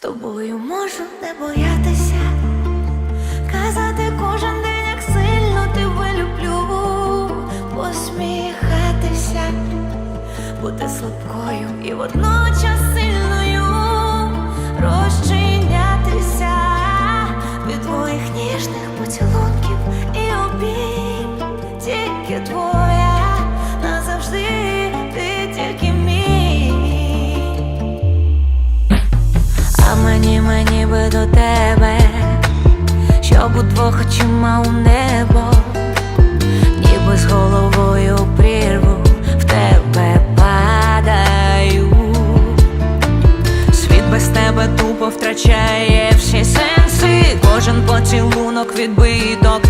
Тобою можу не боятися, казати кожен день, як сильно тебе люблю, посміхатися, бути слабкою і водночас сильною, розчинятися. Від твоїх ніжних поцілунків і обійм, тільки твоя щоб удвох очима у небо, ніби з головою прірву в тебе падаю. Світ без тебе тупо втрачає всі сенси. Кожен поцілунок відбиток.